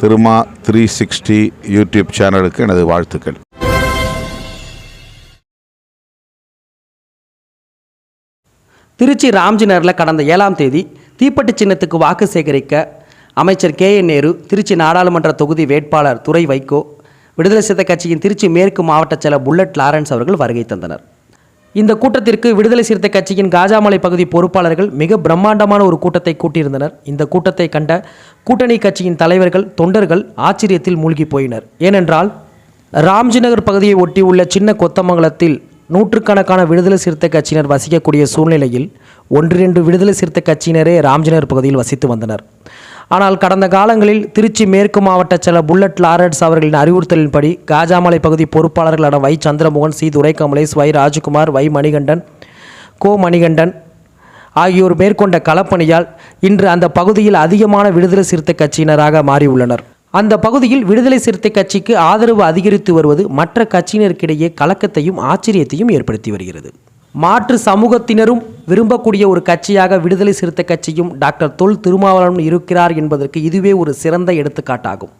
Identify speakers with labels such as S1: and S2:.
S1: Thiruma three sixty YouTube சேனலுக்கு எனது வாழ்த்துக்கள்.
S2: திருச்சி ராம்ஜி நகரில் கடந்த ஏழாம் தேதி தீப்பெட்டி சின்னத்துக்கு வாக்கு சேகரிக்க அமைச்சர் கே என் நேரு திருச்சி நாடாளுமன்ற தொகுதி வேட்பாளர் துரை வைகோ விடுதலை சிறுத்தை கட்சியின் திருச்சி மேற்கு மாவட்ட செயலர் புல்லட் லாரன்ஸ் அவர்கள் வருகை தந்தனர். இந்த கூட்டத்திற்கு விடுதலை சிறுத்தை கட்சியின் காஜாமலை பகுதி பொறுப்பாளர்கள் மிக பிரம்மாண்டமான ஒரு கூட்டத்தை கூட்டியிருந்தனர். இந்த கூட்டத்தை கண்ட கூட்டணி கட்சியின் தலைவர்கள் தொண்டர்கள் ஆச்சரியத்தில் மூழ்கி போயினர். ஏனென்றால் ராம்ஜி நகர் பகுதியை ஒட்டியுள்ள சின்ன கொத்தமங்கலத்தில் நூற்றுக்கணக்கான விடுதலை சிறுத்தை கட்சியினர் வசிக்கக்கூடிய சூழ்நிலையில் ஒன்றிரண்டு விடுதலை சிறுத்தை கட்சியினரே ராம்ஜிநகர் பகுதியில் வசித்து வந்தனர். ஆனால் கடந்த காலங்களில் திருச்சி மேற்கு மாவட்ட செல புல்லட் லாரன்ஸ் அவர்களின் அறிவுறுத்தலின்படி காஜாமலை பகுதி பொறுப்பாளர்களான வை சந்திரமோகன் சி துரைக்கமலேஷ் வை ராஜ்குமார் வை மணிகண்டன் கோ மணிகண்டன் ஆகியோர் மேற்கொண்ட களப்பணியால் இன்று அந்த பகுதியில் அதிகமான விடுதலை சிறுத்தை கட்சியினராக மாறியுள்ளனர். அந்த பகுதியில் விடுதலை சிறுத்தை கட்சிக்கு ஆதரவு அதிகரித்து வருவது மற்ற கட்சியினருக்கிடையே கலக்கத்தையும் ஆச்சரியத்தையும் ஏற்படுத்தி வருகிறது. மாற்று சமூகத்தினரும் விரும்பக்கூடிய ஒரு கட்சியாக விடுதலை சிறுத்தை கட்சியும் டாக்டர் தொல் திருமாவளவன் இருக்கிறார் என்பதற்கு இதுவே ஒரு சிறந்த எடுத்துக்காட்டாகும்.